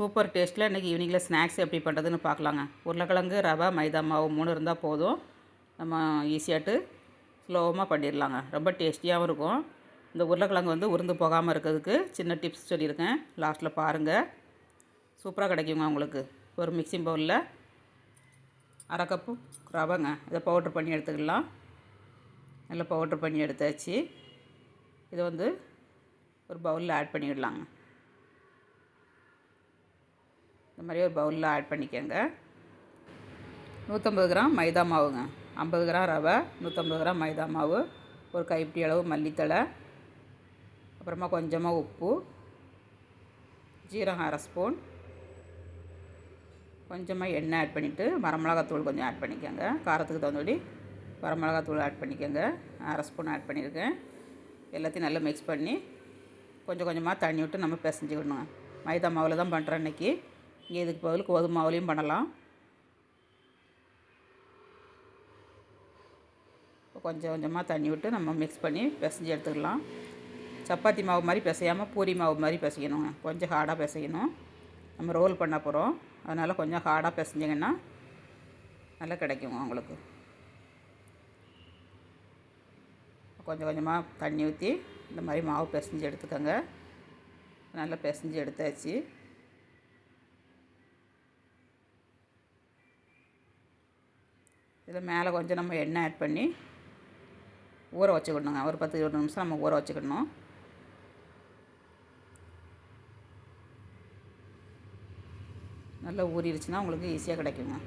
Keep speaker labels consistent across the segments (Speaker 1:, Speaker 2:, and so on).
Speaker 1: Super டேஸ்ட்டில் இன்றைக்கி ஈவினிங்கில் ஸ்நாக்ஸ் எப்படி பண்ணுறதுன்னு பார்க்கலாங்க. உருளைக்கிழங்கு ரவை மைதா மாவு மூணு இருந்தால் போதும். நம்ம ஈஸியாட்டு ஸ்லோவமாக பண்ணிடலாங்க. ரொம்ப டேஸ்டியாகவும் இருக்கும். இந்த உருளைக்கிழங்கு வந்து உருந்து போகாமல் இருக்கிறதுக்கு சின்ன டிப்ஸ் சொல்லியிருக்கேன். லாஸ்ட்டில் பாருங்கள் சூப்பராக கிடைக்குங்க உங்களுக்கு. ஒரு மிக்சிங் பவுலில் அரை கப்பு ரவைங்க. இதை பவுட்ரு பண்ணி எடுத்துக்கலாம். நல்லா பவுட்ரு பண்ணி எடுத்தாச்சு. இதை வந்து ஒரு பவுலில் ஆட் பண்ணிடலாங்க. இந்த மாதிரி ஒரு பவுலில் ஆட் பண்ணிக்கோங்க. நூற்றம்பது கிராம் மைதா மாவுங்க. ஐம்பது கிராம் ரவை நூற்றம்பது கிராம் மைதா மாவு ஒரு கைப்பிடி அளவு மல்லித்தழை அப்புறமா கொஞ்சமாக உப்பு ஜீரகம் அரை ஸ்பூன் கொஞ்சமாக எண்ணெய் ஆட் பண்ணிவிட்டு வரமிளகாத்தூள் கொஞ்சம் ஆட் பண்ணிக்கோங்க. காரத்துக்கு தகுந்தபடி வரமிளகாத்தூள் ஆட் பண்ணிக்கோங்க. அரை ஸ்பூன் ஆட் பண்ணியிருக்கேன். எல்லாத்தையும் நல்லா மிக்ஸ் பண்ணி கொஞ்சம் கொஞ்சமாக தண்ணி விட்டு நம்ம பிசைஞ்சிக்கணும் மைதா மாவில் தான் பண்ணுறேன் இன்றைக்கி இங்கே இதுக்கு பதில் கோதுமை மாவுலேயும் பண்ணலாம். இப்போ கொஞ்சம் கொஞ்சமாக தண்ணி விட்டு நம்ம மிக்ஸ் பண்ணி பிசைஞ்சு எடுத்துக்கலாம். சப்பாத்தி மாவு மாதிரி பிசையாமல் பூரி மாவு மாதிரி பிசையணுங்க. கொஞ்சம் ஹார்டாக பிசையணும். நம்ம ரோல் பண்ண போகிறோம் அதனால் கொஞ்சம் ஹார்டாக பிசைஞ்சிங்கன்னா நல்லா கிடைக்குங்க உங்களுக்கு. கொஞ்சம் கொஞ்சமாக தண்ணி ஊற்றி இந்த மாதிரி மாவு பிசைஞ்சு எடுத்துக்கோங்க. நல்லா பிசைஞ்சு எடுத்தாச்சு. இதில் மேலே கொஞ்சம் நம்ம எண்ணெய் ஆட் பண்ணி ஊற வச்சுக்கணுங்க. ஒரு பத்து இருபது நிமிஷம் நம்ம ஊற வச்சுக்கணும். நல்லா ஊறிடுச்சுன்னா உங்களுக்கு ஈஸியாக கிடைக்குங்க.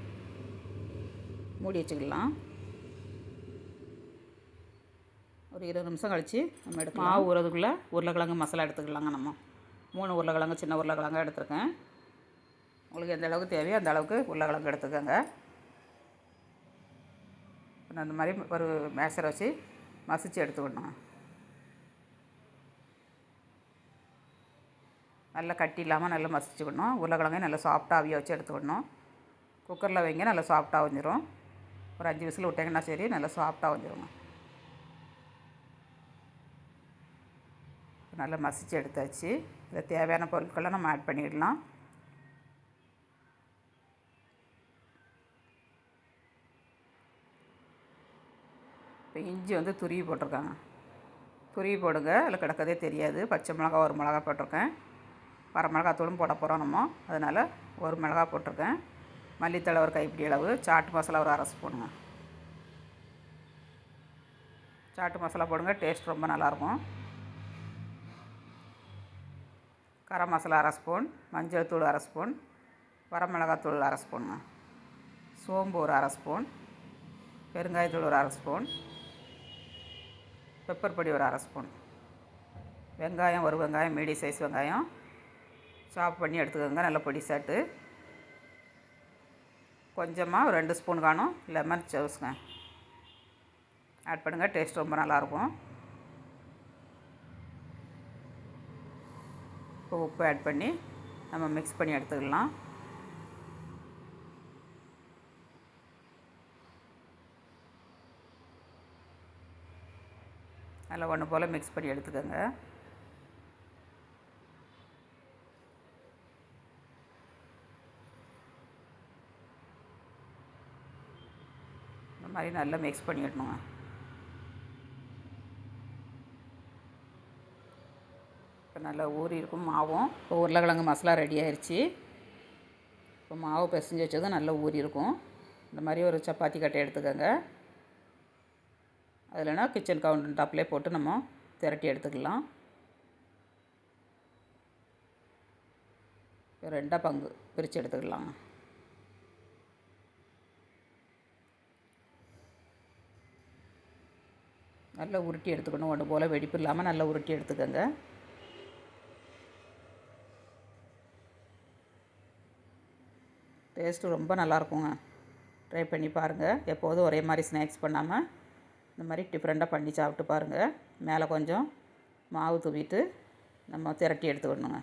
Speaker 1: மூடி வச்சுக்கலாம். ஒரு இருபது நிமிஷம் கழித்து நம்ம எடுக்கலாம். மாவு ஊறதுக்குள்ளே உருளைக்கிழங்கு மசாலா எடுத்துக்கலாங்க நம்ம. மூணு உருளைக்கிழங்கு சின்ன உருளைக்கிழங்கு எடுத்துருக்கேன். உங்களுக்கு எந்த அளவுக்கு தேவையோ அந்த அளவுக்கு உருளைக்கிழங்கு எடுத்துக்கோங்க. அந்த மாதிரி ஒரு மேசரை வச்சு மசிச்சு எடுத்துக்கணும். நல்லா கட்டி இல்லாமல் நல்லா மசிச்சுக்கணும். உருளைக்கிழங்கையும் நல்லா சாஃப்டாக அவிய வச்சு எடுத்துக்கணும். குக்கரில் வைங்க நல்லா சாஃப்டாக வந்துடும் ஒரு அஞ்சு விசில் விட்டிங்கன்னா சரி நல்லா சாஃப்டாக வந்துடுங்க நல்லா மசிச்சு எடுத்தாச்சு. இதில் தேவையான பொருட்கள்லாம் நம்ம ஆட் பண்ணிடலாம். இப்போ இஞ்சி வந்து துருவி போட்டிருக்காங்க. துருவி போடுங்க. அதில் கிடக்கதே தெரியாது. பச்சை மிளகா ஒரு மிளகா போட்டிருக்கேன். வர மிளகாத்தூளும் போட போகிறோம் நம்ம. அதனால் ஒரு மிளகா போட்டிருக்கேன். மல்லித்தழை ஒரு கைப்பிடி அளவு. சாட்டு மசாலா ஒரு அரை ஸ்பூனுங்க. சாட்டு மசாலா போடுங்க. டேஸ்ட் ரொம்ப நல்லாயிருக்கும். கரம் மசாலா அரை ஸ்பூன். மஞ்சள் தூள் அரை ஸ்பூன். வரமிளகாத்தூள் அரை ஸ்பூனுங்க. சோம்பு ஒரு அரை ஸ்பூன். பெருங்காயத்தூள் ஒரு அரை ஸ்பூன். பெப்பர் பொடி ஒரு அரை ஸ்பூன். வெங்காயம் ஒரு வெங்காயம் மீடியம் சைஸ் வெங்காயம். சாப் பண்ணி எடுத்துக்கோங்க நல்ல பொடி சாட்டு கொஞ்சமாக ஒரு ரெண்டு ஸ்பூன் காணும் லெமன் ஜூஸுங்க. ஆட் பண்ணுங்கள் டேஸ்ட் ரொம்ப நல்லாயிருக்கும். இப்போ உப்பு ஆட் பண்ணி நம்ம மிக்ஸ் பண்ணி எடுத்துக்கலாம். நல்லா ஒன்று போல் மிக்ஸ் பண்ணி எடுத்துக்கோங்க. இந்த மாதிரி நல்லா மிக்ஸ் பண்ணிடணுங்க. இப்போ நல்லா ஊறி இருக்கும் மாவும். இப்போ உருளைக்கிழங்கு மசாலா ரெடி ஆயிடுச்சு இப்போ மாவு பிசைஞ்சு வச்சதும் நல்லா ஊறி இருக்கும். இந்த மாதிரி ஒரு சப்பாத்தி கட்டை எடுத்துக்கோங்க. அதில்னா கிச்சன் கவுண்டர் டாப்லேயே போட்டு நம்ம திரட்டி எடுத்துக்கலாம். ரெண்டாக பங்கு பிரித்து எடுத்துக்கலாம். நல்லா உருட்டி எடுத்துக்கணும். ஒன்று போல் வெடிப்பு இல்லாமல் நல்லா உருட்டி எடுத்துக்கோங்க. டேஸ்ட்டு ரொம்ப நல்லாயிருக்குங்க ட்ரை பண்ணி பாருங்கள் எப்போதும் ஒரே மாதிரி ஸ்நாக்ஸ் பண்ணாமல் இந்த மாதிரி டிஃப்ரெண்ட்டாக பண்ணி சாப்பிட்டு பாருங்கள் மேலே கொஞ்சம் மாவு தூவிட்டு நம்ம திரட்டி எடுத்துக்கணுங்க.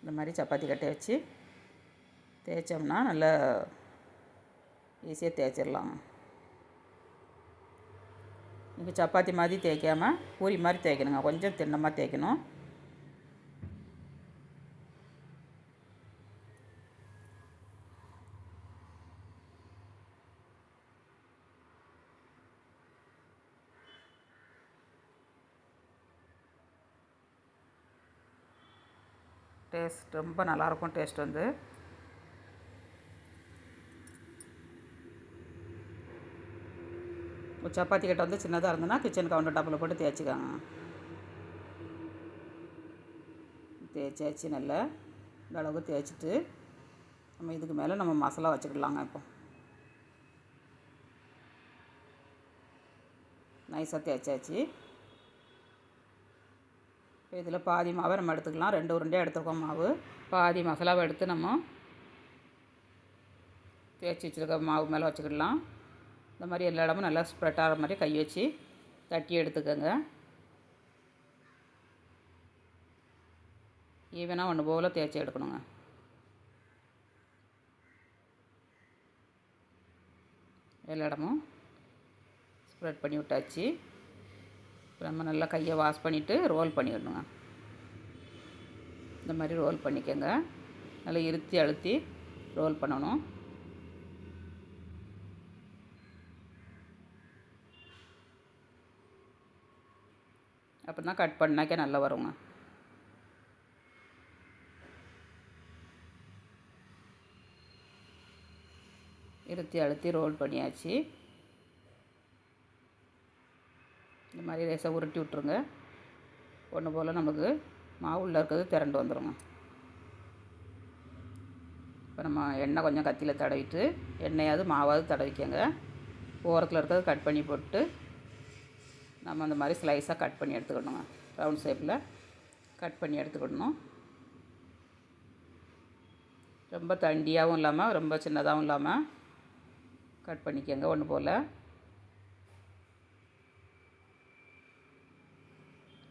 Speaker 1: இந்த மாதிரி சப்பாத்தி கட்டை வச்சு தேய்ச்சோம்னா நல்லா ஈஸியாக தேய்ச்சிடலாம். நீங்கள் சப்பாத்தி மாதிரி தேய்க்காமல் பூரி மாதிரி தேய்க்கணுங்க. கொஞ்சம் திண்ணமாக தேய்க்கணும். டேஸ்ட் ரொம்ப நல்லாயிருக்கும் டேஸ்ட் வந்து. சப்பாத்தி கட்டை வந்து சின்னதாக இருந்ததுன்னா கிச்சன் கவுண்டர் டாப்பில் போட்டு தேய்ச்சிக்காங்க. தேய்ச்சாச்சு நல்லா. இந்த அளவுக்கு தேய்ச்சிட்டு நம்ம இதுக்கு மேலே நம்ம மசாலா வச்சுக்கலாங்க இப்போ. நைஸாக தேய்ச்சாச்சு. இப்போ இதில் பாதி மாவை நம்ம எடுத்துக்கலாம். ரெண்டு உருண்டையாக எடுத்துருக்கோம் மாவு. பாதி மசாலாவை எடுத்து நம்ம தேய்ச்சி வச்சுருக்க மாவு மேலே வச்சுக்கிடலாம். இந்த மாதிரி எல்லா இடமும் நல்லா ஸ்ப்ரெட் ஆகிற மாதிரி கை வச்சு தட்டி எடுத்துக்கோங்க. ஈவனாக ஒன்று போல் தேய்ச்சி எடுக்கணுங்க. எல்லா இடமும் ஸ்ப்ரெட் பண்ணி விட்டாச்சு. நம்ம நல்லா கையை வாஷ் பண்ணிவிட்டு ரோல் பண்ணிடணுங்க. இந்த மாதிரி ரோல் பண்ணிக்கோங்க. நல்லா இருத்தி அழுத்தி ரோல் பண்ணணும். அப்படின்னா கட் பண்ணாக்கே நல்லா வருங்க. இருத்தி அழுத்தி ரோல் பண்ணியாச்சு. இந்த மாதிரி லேசாக உருட்டி விட்ருங்க ஒன்று போல் நமக்கு மாவு உள்ளே இருக்கிறது திரண்டு வந்துடுங்க இப்போ நம்ம எண்ணெய் கொஞ்சம் கத்தியில் தடவிட்டு எண்ணெயாவது மாவாவது தடவிக்கங்க. ஓரத்தில் இருக்கிறது கட் பண்ணி போட்டு நம்ம அந்த மாதிரி ஸ்லைஸாக கட் பண்ணி எடுத்துக்கணுங்க. ரவுண்ட் ஷேப்பில் கட் பண்ணி எடுத்துக்கிடணும் ரொம்ப தண்டியாகவும் இல்லாமல் ரொம்ப சின்னதாகவும் இல்லாமல் கட் பண்ணிக்கோங்க. ஒன்று போல்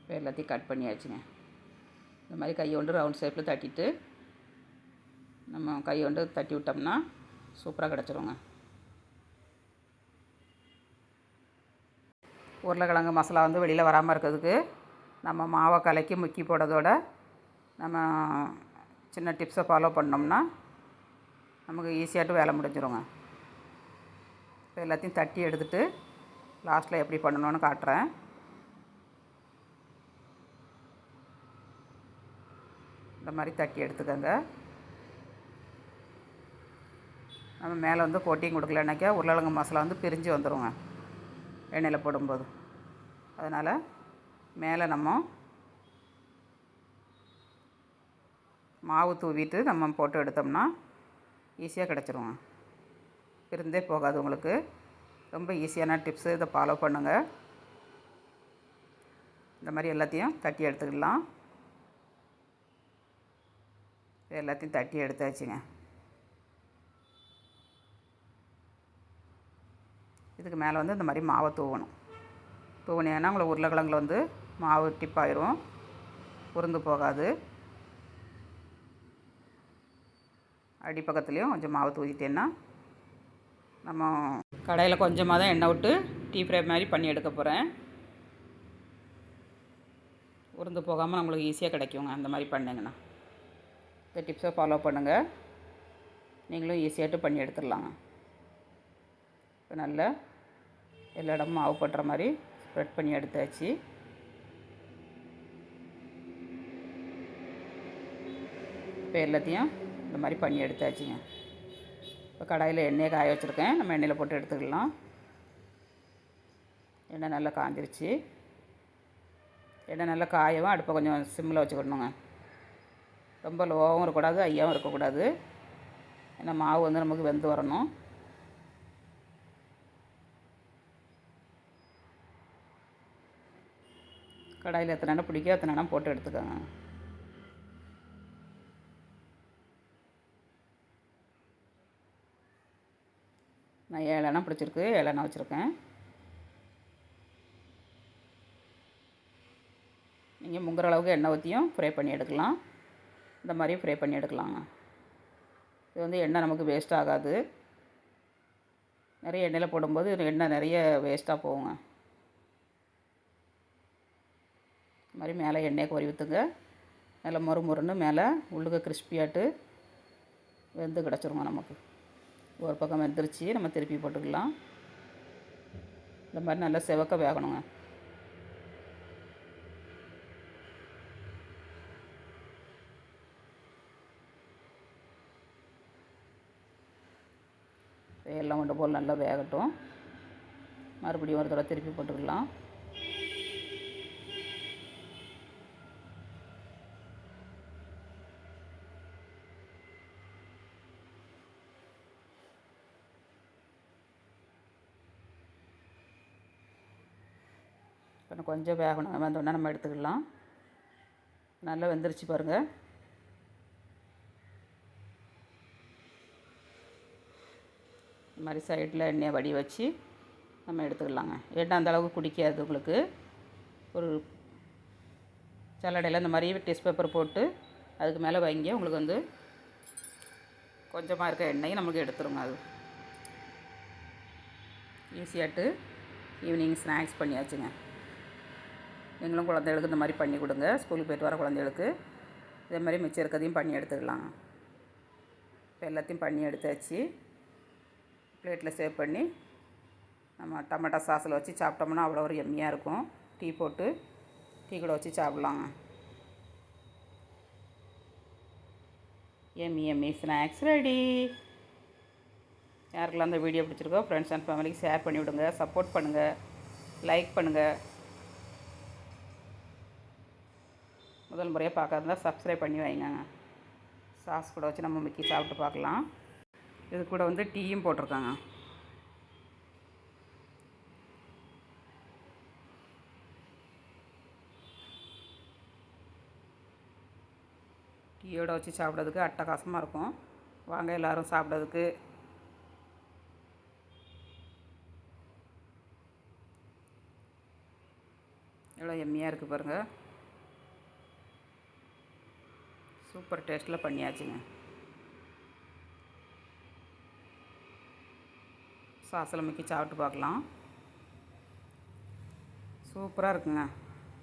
Speaker 1: இப்போ எல்லாத்தையும் கட் பண்ணியாச்சுங்க. இந்த மாதிரி கையை கொண்டு ரவுண்ட் ஷேப்பில் தட்டிட்டு நம்ம கையை கொண்டு தட்டி விட்டோம்னா சூப்பராக கிடச்சிருங்க. உருளைக்கிழங்கு மசாலா வந்து வெளியில் வராமல் இருக்கிறதுக்கு நம்ம மாவை கலக்கி முக்கி போடுறதோட நம்ம சின்ன டிப்ஸை ஃபாலோ பண்ணோம்னா நமக்கு ஈஸியாகிட்டு வேலை முடிஞ்சிருங்க. இப்போ எல்லாத்தையும் தட்டி எடுத்துகிட்டு லாஸ்ட்டில் எப்படி பண்ணணும்னு காட்டுறேன். இந்த மாதிரி தட்டி எடுத்துக்கோங்க. நம்ம மேலே வந்து கோட்டிங் கொடுக்கலனாக்கா உருளைக்கிழங்கு மசாலா வந்து பிரிஞ்சு வந்துடுங்க எண்ணெயில் போடும்போது. அதனால் மேலே நம்ம மாவு தூவிட்டு நம்ம போட்டு எடுத்தோம்னா ஈஸியாக கிடச்சிருங்க. இருந்தே போகாது உங்களுக்கு. ரொம்ப ஈஸியான டிப்ஸு. இதை ஃபாலோ பண்ணுங்கள் இந்த மாதிரி எல்லாத்தையும் தட்டி எடுத்துக்கலாம். எல்லாத்தையும் தட்டி எடுத்தாச்சுங்க. இதுக்கு மேலே வந்து இந்த மாதிரி மாவை தூவணும். தூவினீங்கன்னா உங்களை உருளைக்கிழங்குல வந்து மாவு டிப்பாயிரும். உருந்து போகாது. அடிப்பக்கத்துலேயும் கொஞ்சம் மாவு தூவிட்டேன்னா நம்ம கடையில் கொஞ்சமாக தான் எண்ணெய் விட்டு டீ ஃப்ரை மாதிரி பண்ணி எடுக்க போகிறேன் உருந்து போகாமல் நம்மளுக்கு ஈஸியாக கிடைக்குங்க. அந்த மாதிரி பண்ணுங்கண்ணா இந்த டிப்ஸை ஃபாலோ பண்ணுங்கள் நீங்களும் ஈஸியாகிட்டு பண்ணி எடுத்துடலாங்க. இப்போ நல்லா எல்லா இடமும் மாவு பட்டுற மாதிரி ஸ்ப்ரெட் பண்ணி எடுத்தாச்சு. இப்போ எல்லாத்தையும் இந்த மாதிரி பண்ணி எடுத்தாச்சுங்க. இப்போ கடாயில் எண்ணெயை காய வச்சுருக்கேன். நம்ம எண்ணெயில் போட்டு எடுத்துக்கலாம். எண்ணெய் நல்லா காஞ்சிருச்சு. எண்ணெய் நல்லா காயவும் அடுப்பை கொஞ்சம் சிம்மில் வச்சுக்கணுங்க. ரொம்ப லோவாகவும் இருக்கக்கூடாது ஐயாவும் இருக்கக்கூடாது. ஏன்னா மாவு வந்து நமக்கு வெந்து வரணும். கடாயில் எத்தனை எண்ணெய் பிடிக்கோ அத்தனை எண்ணெய் போட்டு எடுத்துக்கோங்க. நான் ஏழு எண்ணம் பிடிச்சிருக்கு ஏழு எண்ணம் வச்சுருக்கேன். நீங்கள் முங்குற அளவுக்கு எண்ணெய் ஊற்றியும் ஃப்ரை பண்ணி எடுக்கலாம். இந்த மாதிரி ஃப்ரை பண்ணி எடுக்கலாங்க. இது வந்து எண்ணெய் நமக்கு வேஸ்ட் ஆகாது. நிறைய எண்ணெயில் போடும்போது எண்ணெய் நிறைய வேஸ்ட்டாக போகுங்க. இது மாதிரி மேலே எண்ணெயை கோரி ஊற்றுங்க மேலே மொறு மொறுன்னு மேலே உள்ளுக்க கிறிஸ்பியாட்டு வெந்து கிடச்சிருங்க நமக்கு. ஒரு பக்கம் வெந்துருச்சு நம்ம திருப்பி போட்டுக்கலாம். இந்த மாதிரி நல்லா செவக்க வேகணுங்க. எல்லாம் கொண்டு போல் நல்லா வேகட்டும். மறுபடியும் ஒரு தடவை திருப்பி போட்டுக்கலாம். இன்னும் கொஞ்சம் வேகணும். வந்தோடனே நம்ம எடுத்துக்கலாம். நல்லா வெந்துருச்சு பாருங்கள் இந்த மாதிரி சைடில் எண்ணெயை வடி வச்சு நம்ம எடுத்துக்கலாங்க. எண்ணெய் அந்த அளவுக்கு குடிக்காது உங்களுக்கு. ஒரு சல்லடையில் இந்த மாதிரி டிஷ் பேப்பர் போட்டு அதுக்கு மேலே வைங்க உங்களுக்கு வந்து கொஞ்சமாக இருக்க எண்ணெயை நமக்கு எடுத்துருங்க அது. ஈஸியாட்டு ஈவினிங் ஸ்நாக்ஸ் பண்ணியாச்சுங்க. நீங்களும் குழந்தைகளுக்கு இந்த மாதிரி பண்ணி கொடுங்க. ஸ்கூலுக்கு போயிட்டு வர குழந்தைகளுக்கு. இதே மாதிரி மிச்சம் இருக்கிறதையும் பண்ணி எடுத்துக்கலாம் இப்போ எல்லாத்தையும் பண்ணி எடுத்தாச்சு. பிளேட்டில் சேவ் பண்ணி நம்ம டமாட்டா சாஸில் வச்சு சாப்பிட்டோம்னா அவ்வளோ ஒரு எம்மியாக இருக்கும். டீ போட்டு டீ கூட வச்சு சாப்பிட்லாங்க எம்மி எம்மி ஸ்நாக்ஸ் ரெடி யாருக்கெல்லாம் அந்த வீடியோ பிடிச்சிருக்கோ ஃப்ரெண்ட்ஸ் அண்ட் ஃபேமிலிக்கு ஷேர் பண்ணி விடுங்க சப்போர்ட் பண்ணுங்கள் லைக் பண்ணுங்கள் முதல் முறையாக பார்க்காதா சப்ஸ்கிரைப் பண்ணி வைங்க. சாஸ் கூட வச்சு நம்ம மிக்கி சாப்பிட்டு பார்க்கலாம். இது கூட வந்து டீயும் போட்டிருக்காங்க. டீயோட வச்சு சாப்பிட்றதுக்கு அட்டகாசமாக இருக்கும். வாங்க எல்லோரும் சாப்பிட்றதுக்கு. எவ்வளோ எம்மியாக இருக்குது பாருங்கள் சூப்பர் டேஸ்ட்டில் பண்ணியாச்சுங்க. சாஸில் முக்கி சாப்பிட்டு பார்க்கலாம். சூப்பராக இருக்குங்க.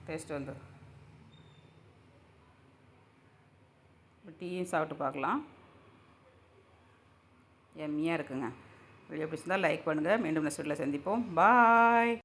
Speaker 1: டேஸ்ட் வந்து. டீயும் சாப்பிட்டு பார்க்கலாம். எம்மியாக இருக்குங்க. வீடியோ பிடிச்சிருந்தால் லைக் பண்ணுங்கள் மீண்டும் நெக்ஸ்ட் வீட்டில் சந்திப்போம். பாய்.